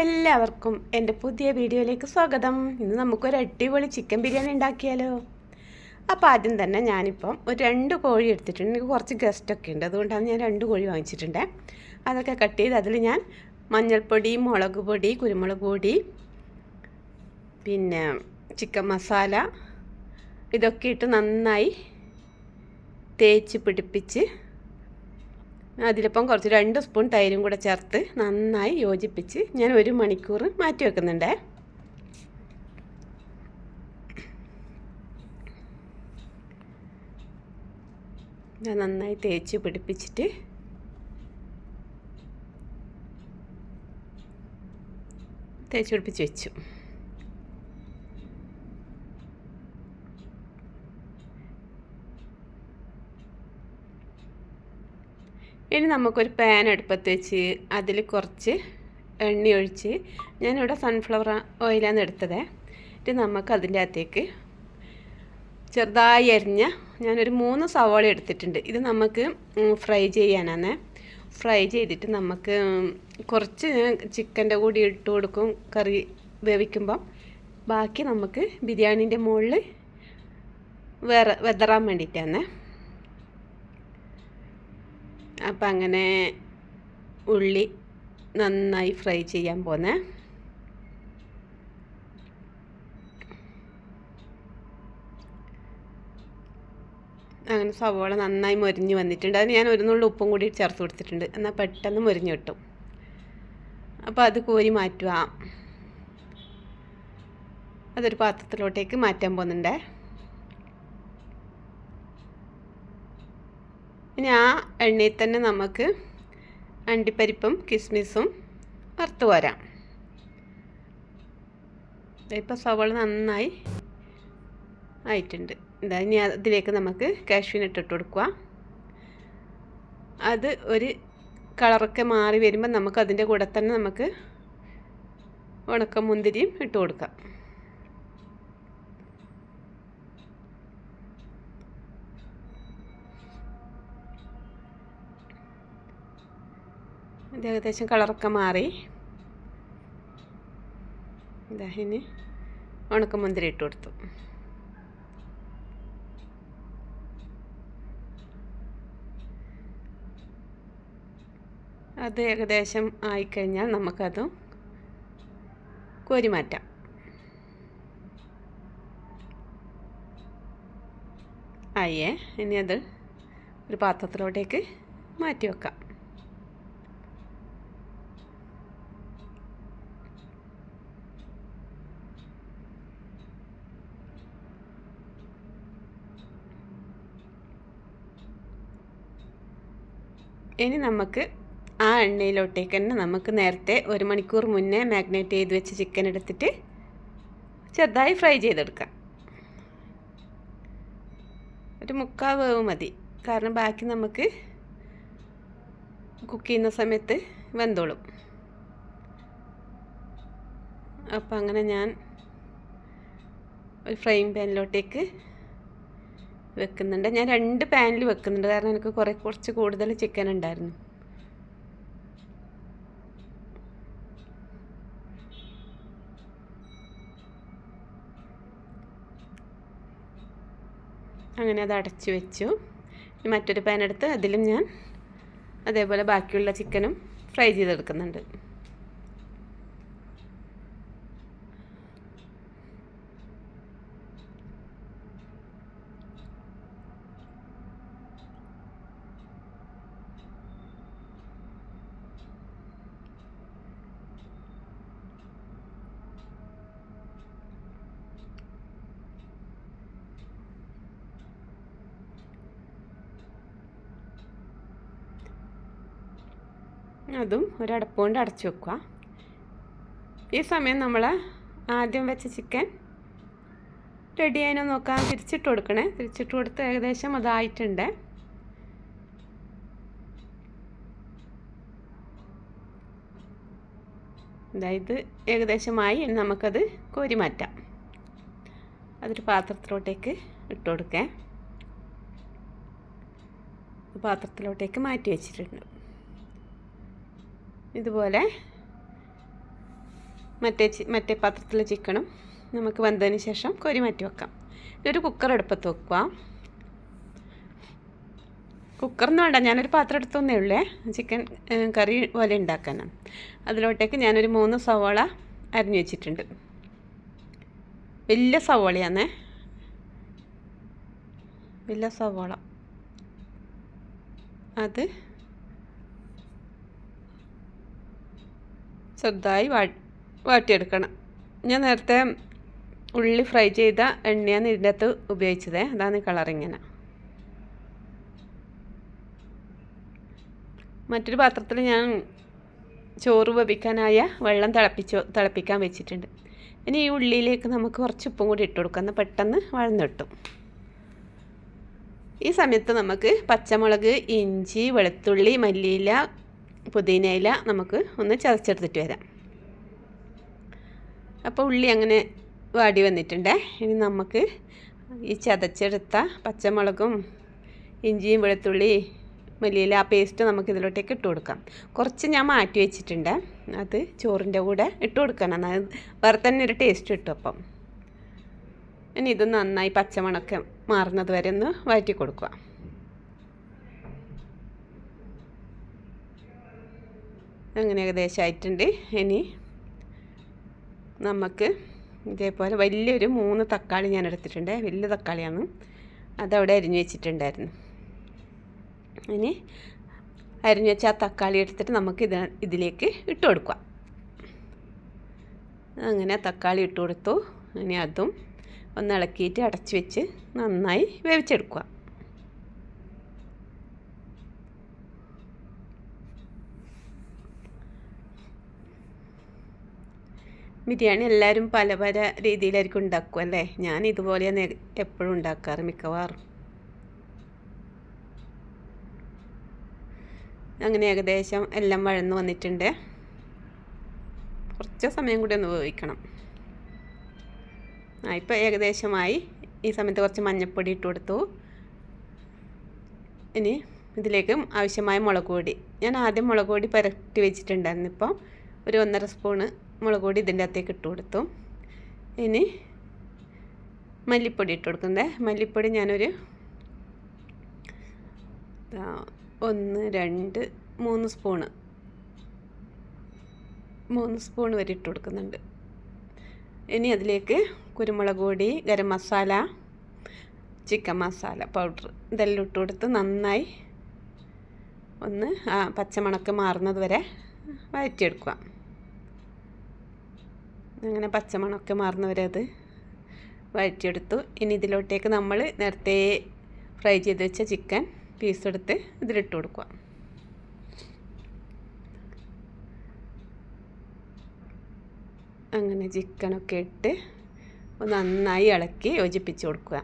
എല്ലാവർക്കും എന്റെ പുതിയ വീഡിയോയിലേക്ക് സ്വാഗതം. ഇന്ന് നമുക്കൊരു അടിപൊളി ചിക്കൻ ബിരിയാണി ഉണ്ടാക്കിയാലോ? അപ്പോൾ ആദ്യം തന്നെ ഞാനിപ്പം ഒരു രണ്ട് കോഴി എടുത്തിട്ടുണ്ട്. എനിക്ക് കുറച്ച് ഗസ്റ്റൊക്കെ ഉണ്ട്. അതുകൊണ്ടാണ് ഞാൻ രണ്ട് കോഴി വാങ്ങിച്ചിട്ടുണ്ട്. അതൊക്കെ കട്ട് ചെയ്ത് അതിൽ ഞാൻ മഞ്ഞൾപ്പൊടി മുളക് പൊടി കുരുമുളക് പൊടി പിന്നെ ചിക്കൻ മസാല ഇതൊക്കെ ഇട്ട് നന്നായി തേച്ച് പിടിപ്പിച്ച് അതിലിപ്പം കുറച്ച് രണ്ട് സ്പൂൺ തൈരും കൂടെ ചേർത്ത് നന്നായി യോജിപ്പിച്ച് ഞാൻ ഒരു മണിക്കൂർ മാറ്റി വെക്കുന്നുണ്ടേ. ഞാൻ നന്നായി തേച്ച് പിടിപ്പിച്ചിട്ട് തേച്ച് പിടിപ്പിച്ച് വെച്ചു. ഇനി നമുക്കൊരു പാൻ അടുപ്പത്ത് വെച്ച് അതിൽ കുറച്ച് എണ്ണ ഒഴിച്ച് ഞാനിവിടെ സൺഫ്ലവർ ഓയിലാണ് എടുത്തത്. ഇനി നമുക്ക് അതിന്റെ അകത്തേക്ക് ചെറുതായി അരിഞ്ഞ ഞാനൊരു മൂന്ന് സവാള എടുത്തിട്ടുണ്ട്. ഇത് നമുക്ക് ഫ്രൈ ചെയ്യാനാണ്. ഫ്രൈ ചെയ്തിട്ട് നമുക്ക് കുറച്ച് ചിക്കന്റെ കൂടി ഇട്ട് കൊടുക്കും കറി വേവിക്കുമ്പം. ബാക്കി നമുക്ക് ബിരിയാണീന്റെ മുകളിൽ വേറെ വെതറാൻ വേണ്ടിയിട്ടാണ്. അപ്പം അങ്ങനെ ഉള്ളി നന്നായി ഫ്രൈ ചെയ്യാൻ പോന്നെ. അങ്ങനെ സവോള നന്നായി മൊരിഞ്ഞ് വന്നിട്ടുണ്ട്. അതിന് ഞാൻ ഒരു നുള്ളി ഉപ്പും കൂടി ചേർത്ത് കൊടുത്തിട്ടുണ്ട്. എന്നാൽ പെട്ടെന്ന് മൊരിഞ്ഞ് കിട്ടും. അപ്പോൾ അത് കോരി മാറ്റുക അതൊരു പാത്രത്തിലോട്ടേക്ക് മാറ്റാൻ പോകുന്നുണ്ടേ. ഇനി ആ എണ്ണയിൽ തന്നെ നമുക്ക് അണ്ടിപ്പരിപ്പും കിസ്മിസും വറുത്ത് വരാം ഇപ്പോൾ സവള നന്നായി ആയിട്ടുണ്ട്. എന്താ ഇനി അതിലേക്ക് നമുക്ക് കാഷ്യൂന് ഇട്ടിട്ട് കൊടുക്കുക. അത് ഒരു കളറൊക്കെ മാറി വരുമ്പോൾ നമുക്ക് അതിന്റെ കൂടെ തന്നെ നമുക്ക് ഉണക്ക മുന്തിരിയും ഇട്ട് കൊടുക്കാം. ഇത് ഏകദേശം കളറൊക്കെ മാറി. ഇതാ ഇനി ഉണക്കമുന്തിരി ഇട്ട് കൊടുത്തു. അത് ഏകദേശം ആയിക്കഴിഞ്ഞാൽ നമുക്കതും കോരി മാറ്റാം. ആയേ ഇനി അത് ഒരു പാത്രത്തിലോട്ടേക്ക് മാറ്റി വെക്കാം. ഇനി നമുക്ക് ആ എണ്ണയിലോട്ടേക്ക് തന്നെ നമുക്ക് നേരത്തെ ഒരു മണിക്കൂർ മുന്നേ മാഗ്നേറ്റ് ചെയ്ത് വെച്ച് ചിക്കൻ എടുത്തിട്ട് ചെറുതായി ഫ്രൈ ചെയ്തെടുക്കാം. ഒരു മുക്കാൽ വേവ് മതി. കാരണം ബാക്കി നമുക്ക് കുക്ക് ചെയ്യുന്ന സമയത്ത് വെന്തോളും. അപ്പം അങ്ങനെ ഞാൻ ഒരു ഫ്രൈയിങ് പാനിലോട്ടേക്ക് വെക്കുന്നുണ്ട്. ഞാൻ രണ്ട് പാനിൽ വെക്കുന്നുണ്ട്. കാരണം എനിക്ക് കുറേ കുറച്ച് കൂടുതൽ ചിക്കൻ ഉണ്ടായിരുന്നു. അങ്ങനെ അത് അടച്ചു വെച്ചു. മറ്റൊരു പാൻ എടുത്ത് അതിലും ഞാൻ അതേപോലെ ബാക്കിയുള്ള ചിക്കനും ഫ്രൈ ചെയ്തെടുക്കുന്നുണ്ട്. അതും ഒരടപ്പ് കൊണ്ട് അടച്ചു വെക്കുക. ഈ സമയം നമ്മൾ ആദ്യം വെച്ച ചിക്കൻ റെഡി ആയിനോ നോക്കാം. തിരിച്ചിട്ട് കൊടുക്കണേ. തിരിച്ചിട്ട് കൊടുത്ത് ഏകദേശം അതായിട്ടുണ്ട്. അതായത് ഏകദേശമായി നമുക്കത് കോരി മാറ്റാം. അതൊരു പാത്രത്തിലോട്ടേക്ക് ഇട്ട് കൊടുക്കേ. പാത്രത്തിലോട്ടേക്ക് മാറ്റി വെച്ചിട്ടുണ്ട്. ഇതുപോലെ മറ്റേ മറ്റേ പാത്രത്തിൽ ചിക്കനും നമുക്ക് വെന്തതിന് ശേഷം കൊരി മാറ്റി വെക്കാം. ഇതൊരു കുക്കർ എടുപ്പത്ത് വെക്കുക. കുക്കറൊന്നും വേണ്ട ഞാനൊരു പാത്രം എടുത്തൊന്നേ ഉള്ളേ. ചിക്കൻ കറി പോലെ ഉണ്ടാക്കാനാണ് അതിലോട്ടേക്ക് ഞാനൊരു മൂന്ന് സവാള അരിഞ്ഞു വെച്ചിട്ടുണ്ട്. വലിയ സവാളയാണേ വലിയ സവാള. അത് ചെറുതായി വാ വാട്ടിയെടുക്കണം. ഞാൻ നേരത്തെ ഉള്ളി ഫ്രൈ ചെയ്ത എണ്ണയാണ് ഇതിന്റെ അകത്ത് ഉപയോഗിച്ചത്. അതാണ് കളറിങ്ങനെ മറ്റൊരു പാത്രത്തിൽ ഞാൻ ചോറ് വേവിക്കാനായ വെള്ളം തിളപ്പിച്ച് തിളപ്പിക്കാൻ വെച്ചിട്ടുണ്ട്. ഇനി ഈ ഉള്ളിയിലേക്ക് നമുക്ക് കുറച്ച് ഉപ്പും കൂടി ഇട്ട് കൊടുക്കാം. എന്നാൽ പെട്ടെന്ന് വഴന്നിട്ടും ഈ സമയത്ത് നമുക്ക് പച്ചമുളക് ഇഞ്ചി വെളുത്തുള്ളി മല്ലിയില പുതിനയില നമുക്ക് ഒന്ന് ചതച്ചെടുത്തിട്ട് വരാം. അപ്പോൾ ഉള്ളി അങ്ങനെ വാടി വന്നിട്ടുണ്ട്. ഇനി നമുക്ക് ഈ ചതച്ചെടുത്ത പച്ചമുളകും ഇഞ്ചിയും വെളുത്തുള്ളി മല്ലിയില ആ പേസ്റ്റ് നമുക്ക് ഇതിലോട്ടേക്ക് ഇട്ട് കൊടുക്കാം. കുറച്ച് ഞാൻ മാറ്റി വെച്ചിട്ടുണ്ട്. അത് ചോറിന്റെ കൂടെ ഇട്ട് കൊടുക്കണം. വേറെ തന്നെ ഒരു ടേസ്റ്റ് കിട്ടും അപ്പം. ഇനി ഇത് നന്നായി പച്ചമണക്കം മാറുന്നത് വരെ ഒന്ന് വഴറ്റി കൊടുക്കുക. അങ്ങനെ ഏകദേശം ആയിട്ടുണ്ട് ഇനി നമുക്ക് ഇതേപോലെ വലിയൊരു മൂന്ന് തക്കാളി ഞാൻ എടുത്തിട്ടുണ്ട്. വലിയ തക്കാളിയാണ്. അതവിടെ അരിഞ്ഞു വെച്ചിട്ടുണ്ടായിരുന്നു. ഇനി അരിഞ്ഞു വെച്ച ആ തക്കാളി എടുത്തിട്ട് നമുക്ക് ഇത് ഇതിലേക്ക് ഇട്ട് കൊടുക്കാം. അങ്ങനെ തക്കാളി ഇട്ട് കൊടുത്തു. ഇനി അതും ഒന്ന് ഇളക്കിയിട്ട് അടച്ചു വെച്ച് നന്നായി വേവിച്ചെടുക്കുക. ബിരിയാണി എല്ലാവരും പല പല രീതിയിലായിരിക്കും ഉണ്ടാക്കുക അല്ലേ? ഞാൻ ഇതുപോലെയാണ് എപ്പോഴും ഉണ്ടാക്കാറ് മിക്കവാറും. അങ്ങനെ ഏകദേശം എല്ലാം വഴന്ന് വന്നിട്ടുണ്ട്. കുറച്ച് സമയം കൂടി ഒന്ന് ഉപയോഗിക്കണം. ആ ഇപ്പോൾ ഏകദേശമായി ഈ സമയത്ത് കുറച്ച് മഞ്ഞൾപ്പൊടി ഇട്ട് കൊടുത്തു. ഇനി ഇതിലേക്ക് ആവശ്യമായ മുളക് പൊടി. ഞാൻ ആദ്യം മുളക് പൊടി പുരട്ടി വെച്ചിട്ടുണ്ടായിരുന്നു. ഇപ്പോൾ ഒരു ഒന്നര സ്പൂണ് മുളക് പൊടി ഇതിന്റെ അകത്തേക്ക് ഇട്ട് കൊടുത്തു. ഇനി മല്ലിപ്പൊടി ഇട്ട് കൊടുക്കുന്നത് മല്ലിപ്പൊടി ഞാനൊരു ഒന്ന് രണ്ട് മൂന്ന് സ്പൂണ് മൂന്ന് സ്പൂൺ വരെ ഇട്ട് കൊടുക്കുന്നുണ്ട്. ഇനി അതിലേക്ക് കുരുമുളക് പൊടി ഗരം മസാല ചിക്കൻ മസാല പൗഡർ ഇതെല്ലാം ഇട്ട് കൊടുത്ത് നന്നായി ഒന്ന് പച്ചമണക്ക് മാറുന്നത് വരെ വഴറ്റിയെടുക്കുക. അങ്ങനെ പച്ചമണമൊക്കെ മാറുന്നവരെ അത് വഴറ്റിയെടുത്തു. ഇനി ഇതിലോട്ടേക്ക് നമ്മൾ നേരത്തെ ഫ്രൈ ചെയ്ത് വെച്ച ചിക്കൻ പീസ് എടുത്ത് ഇതിലിട്ട് കൊടുക്കുക. അങ്ങനെ ചിക്കനൊക്കെ ഇട്ട് നന്നായി ഇളക്കി യോജിപ്പിച്ച് കൊടുക്കുക.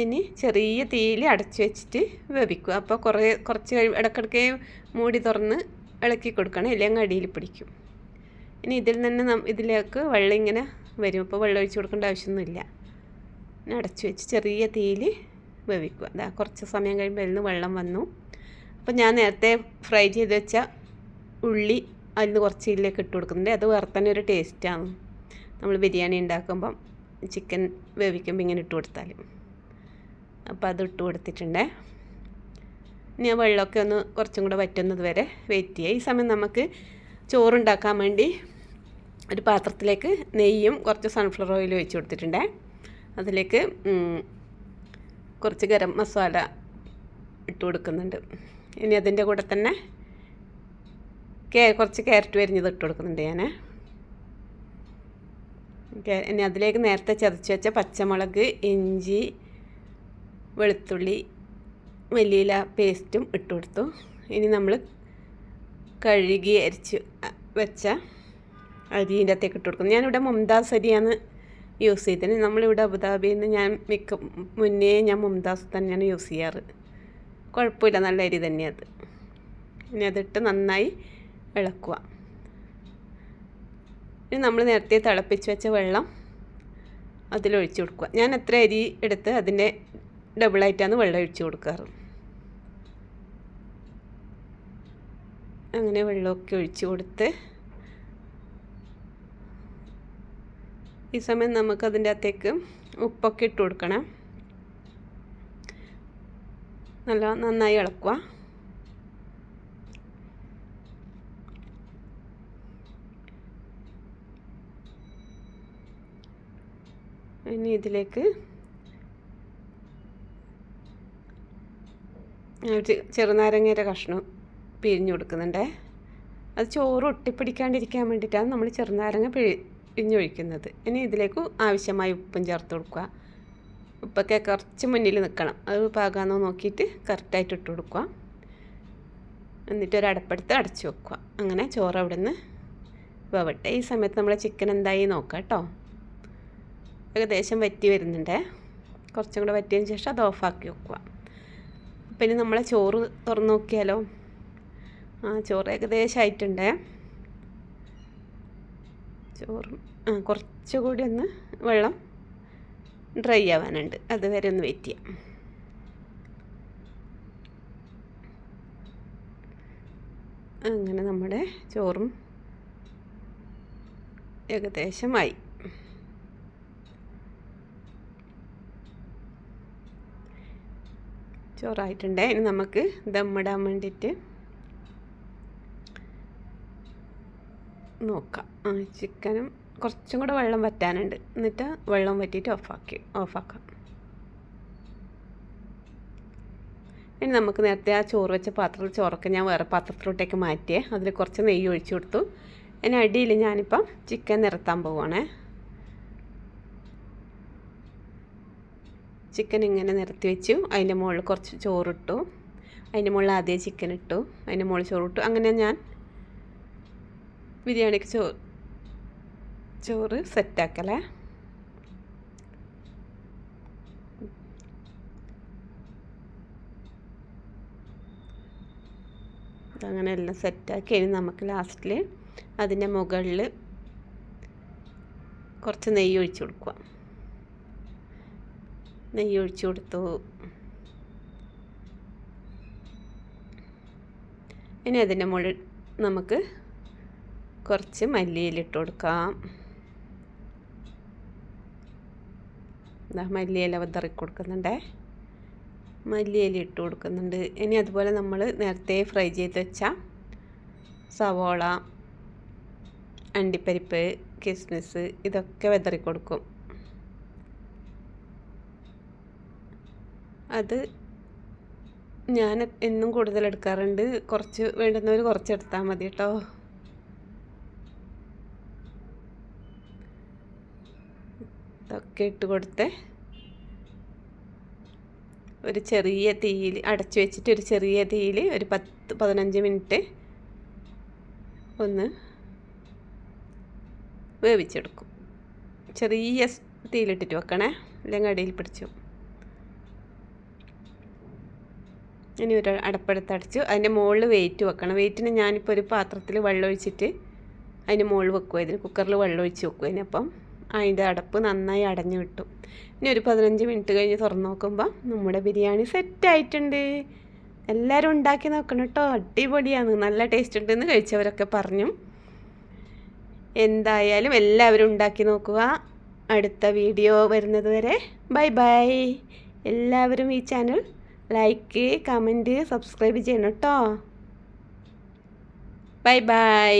ഇനി ചെറിയ തീയിൽ അടച്ചു വെച്ചിട്ട് വേവിക്കുക. അപ്പോൾ കുറേ കുറച്ച് കഴിവ് ഇടയ്ക്കിടയ്ക്ക് മൂടി തുറന്ന് ഇളക്കി കൊടുക്കണം. ഇല്ലെങ്കിൽ അടിയിൽ പിടിക്കും. ഇനി ഇതിൽ തന്നെ ഇതിലേക്ക് വെള്ളം ഇങ്ങനെ വരും. അപ്പോൾ വെള്ളം ഒഴിച്ച് കൊടുക്കേണ്ട ആവശ്യമൊന്നുമില്ല. ഇനി അടച്ചു വെച്ച് ചെറിയ തീയിൽ വേവിക്കുക. അതാ കുറച്ച് സമയം കഴിയുമ്പോൾ അതിൽ വെള്ളം വന്നു. അപ്പോൾ ഞാൻ നേരത്തെ ഫ്രൈ ചെയ്ത് വെച്ച ഉള്ളി അതിൽ നിന്ന് കുറച്ച് ഇതിലേക്ക് ഇട്ട് കൊടുക്കുന്നുണ്ട്. അത് വേറെ തന്നെ ഒരു ടേസ്റ്റാണ്. നമ്മൾ ബിരിയാണി ഉണ്ടാക്കുമ്പം ചിക്കൻ വേവിക്കുമ്പോൾ ഇങ്ങനെ ഇട്ട് കൊടുത്താൽ. അപ്പോൾ അത് ഇട്ട് കൊടുത്തിട്ടുണ്ട്. ഇനി ആ വെള്ളമൊക്കെ ഒന്ന് കുറച്ചും കൂടെ വറ്റുന്നത് വരെ വെയിറ്റ് ചെയ്യുക. ഈ സമയം നമുക്ക് ചോറുണ്ടാക്കാൻ വേണ്ടി ഒരു പാത്രത്തിലേക്ക് നെയ്യും കുറച്ച് സൺഫ്ലവർ ഓയിൽ ഒഴിച്ച് കൊടുത്തിട്ടുണ്ട്. അതിലേക്ക് കുറച്ച് ഗരം മസാല ഇട്ട് കൊടുക്കുന്നുണ്ട്. ഇനി അതിന്റെ കൂടെ തന്നെ കേ കുറച്ച് ക്യാരറ്റ് വരിഞ്ഞത് ഇട്ട് കൊടുക്കുന്നുണ്ട് ഞാൻ ഇനി അതിലേക്ക് നേരത്തെ ചതച്ച് വെച്ച പച്ചമുളക് ഇഞ്ചി വെളുത്തുള്ളി മല്ലിയില പേസ്റ്റും ഇട്ട് കൊടുത്തു. ഇനി നമ്മൾ കഴുകി അരിച്ച് വെച്ച അരിന്റെ അകത്തേക്ക് ഇട്ട് കൊടുക്കും ഞാനിവിടെ മുംതാസ് അരിയാണ് യൂസ് ചെയ്തത്. നമ്മളിവിടെ അബുദാബിയിൽ നിന്ന് ഞാൻ മിക്ക മുന്നേ ഞാൻ മുംതാസ് തന്നെയാണ് യൂസ് ചെയ്യാറ്. കുഴപ്പമില്ല നല്ല അരി തന്നെയാണ് ഇനി അതിട്ട് നന്നായി ഇളക്കുക. ഇനി നമ്മൾ നേരത്തെ തിളപ്പിച്ച് വെച്ച വെള്ളം അതിലൊഴിച്ച് കൊടുക്കുക. ഞാൻ എത്ര അരി എടുത്ത് അതിന്റെ ഡബിളായിട്ടാണ് വെള്ളം ഒഴിച്ചു കൊടുക്കാറ്. അങ്ങനെ വെള്ളമൊക്കെ ഒഴിച്ചു കൊടുത്ത് ഈ സമയം നമുക്കതിന്റെ അകത്തേക്ക് ഉപ്പൊക്കെ ഇട്ട് കൊടുക്കണം. നല്ല നന്നായി ഇളക്കുക. ഇനി ഇതിലേക്ക് ചെറുനാരങ്ങയുടെ കഷ്ണം പിഴിഞ്ഞു കൊടുക്കുന്നുണ്ടേ. അത് ചോറ് ഒട്ടിപ്പിടിക്കാണ്ടിരിക്കാൻ വേണ്ടിയിട്ടാണ് നമ്മൾ ചെറുനാരങ്ങ പിഴിഞ്ഞൊഴിക്കുന്നത് ഇനി ഇതിലേക്ക് ആവശ്യമായ ഉപ്പും ചേർത്ത് കൊടുക്കുക. ഉപ്പൊക്കെ കുറച്ച് മുന്നിൽ നിൽക്കണം. അത് പാകാന്നോ നോക്കിയിട്ട് കറക്റ്റായിട്ട് ഇട്ട് കൊടുക്കുക. എന്നിട്ട് ഒരു അടപ്പെടുത്ത് അടച്ചു വെക്കുക. അങ്ങനെ ചോറ് അവിടെ നിന്ന് വേവട്ടെ. ഈ സമയത്ത് നമ്മളെ ചിക്കൻ എന്തായി നോക്കാം കേട്ടോ. ഏകദേശം വറ്റി വരുന്നുണ്ടേ. കുറച്ചും കൂടെ വറ്റിയതിന് ശേഷം അത് ഓഫാക്കി വെക്കുക. ഇനി നമ്മളെ ചോറ് തുറന്ന് നോക്കിയാലോ? ആ ചോറ് ഏകദേശം ആയിട്ടുണ്ടേ. ചോറ് ആ കുറച്ചുകൂടി ഒന്ന് വെള്ളം ഡ്രൈ ആവാനുണ്ട്. അതുവരെ ഒന്ന് വെയിറ്റ് ചെയ്യാം. അങ്ങനെ നമ്മുടെ ചോറും ഏകദേശമായി ചോറായിട്ടുണ്ട്. ഇനി നമുക്ക് ദമ്മിടാൻ വേണ്ടിയിട്ട് നോക്കാം. ചിക്കനും കുറച്ചും കൂടെ വെള്ളം വറ്റാനുണ്ട്. എന്നിട്ട് വെള്ളം വറ്റിയിട്ട് ഓഫാക്കി ഓഫാക്കാം. ഇനി നമുക്ക് നേരത്തെ ആ ചോറ് വെച്ച പാത്രത്തിൽ ചോറൊക്കെ ഞാൻ വേറെ പാത്രത്തിലോട്ടേക്ക് മാറ്റിയേ. അതിൽ കുറച്ച് നെയ്യ് ഒഴിച്ചു കൊടുത്തു. ഇനി അടിയിൽ ഞാനിപ്പം ചിക്കൻ നിരത്താൻ പോവുകയാണേ ചിക്കൻ ഇങ്ങനെ നിരത്തി വെച്ചു. അതിന്റെ മുകളിൽ കുറച്ച് ചോറിട്ടു. അതിന്റെ മുകളിൽ ആദ്യം ചിക്കൻ ഇട്ടു. അതിന്റെ മുകളിൽ ചോറിട്ടു. അങ്ങനെ ഞാൻ ബിരിയാണിക്ക് ചോ ചോറ് സെറ്റാക്കലേ അങ്ങനെ എല്ലാം സെറ്റാക്കി ഇനി നമുക്ക് ലാസ്റ്റിൽ അതിന്റെ മുകളിൽ കുറച്ച് നെയ്യ് ഒഴിച്ചു കൊടുക്കുക. നെയ്യ് ഒഴിച്ചു കൊടുത്തു. ഇനി അതിന്റെ മുകളിൽ നമുക്ക് കുറച്ച് മല്ലിയിലിട്ട് കൊടുക്കാം. മല്ലിയില വിതറി കൊടുക്കുന്നുണ്ടേ. മല്ലിയില ഇട്ട് കൊടുക്കുന്നുണ്ട്. ഇനി അതുപോലെ നമ്മൾ നേരത്തെ ഫ്രൈ ചെയ്ത് വെച്ച സവോള അണ്ടിപ്പരിപ്പ് കിസ്മിസ് ഇതൊക്കെ വിതറി കൊടുക്കും. അത് ഞാൻ എന്നും കൂടുതൽ എടുക്കാറുണ്ട്. കുറച്ച് വേണ്ടുന്നവർ കുറച്ച് എടുത്താൽ മതി കേട്ടോ ഇതൊക്കെ ഇട്ട് കൊടുത്ത്. ഒരു ചെറിയ തീയിൽ അടച്ചു വെച്ചിട്ട് ഒരു ചെറിയ തീയിൽ ഒരു പത്ത് പതിനഞ്ച് മിനിറ്റ് ഒന്ന് വേവിച്ചെടുക്കും. ചെറിയ തീയിലിട്ടിട്ട് വെക്കണേ. അല്ലെങ്കിൽ അടിയിൽ പിടിച്ചു ഇനി ഒരു അടപ്പെടുത്ത് അടച്ചു. അതിന്റെ മുകളിൽ വെയിറ്റ് വെക്കണം. വെയിറ്റിന് ഞാനിപ്പോൾ ഒരു പാത്രത്തിൽ വെള്ളമൊഴിച്ചിട്ട് അതിന്റെ മുകളിൽ വെക്കുക ഇതിന് കുക്കറിൽ വെള്ളം ഒഴിച്ച് വെക്കുക അതിനപ്പം അതിന്റെ അടപ്പ് നന്നായി അടഞ്ഞു കിട്ടും. ഇനി ഒരു പതിനഞ്ച് മിനിറ്റ് കഴിഞ്ഞ് തുറന്ന് നോക്കുമ്പോൾ നമ്മുടെ ബിരിയാണി സെറ്റായിട്ടുണ്ട് എല്ലാവരും ഉണ്ടാക്കി നോക്കണം കേട്ടോ. അടിപൊളിയാണ്. നല്ല ടേസ്റ്റ് ഉണ്ടെന്ന് കഴിച്ചവരൊക്കെ പറഞ്ഞു. എന്തായാലും എല്ലാവരും ഉണ്ടാക്കി നോക്കുക. അടുത്ത വീഡിയോ വരുന്നത് വരെ. ബൈ ബൈ എല്ലാവരും ഈ ചാനൽ ലൈക്ക് കമന്റ് സബ്സ്ക്രൈബ് ചെയ്യണം കേട്ടോ ബൈ ബൈ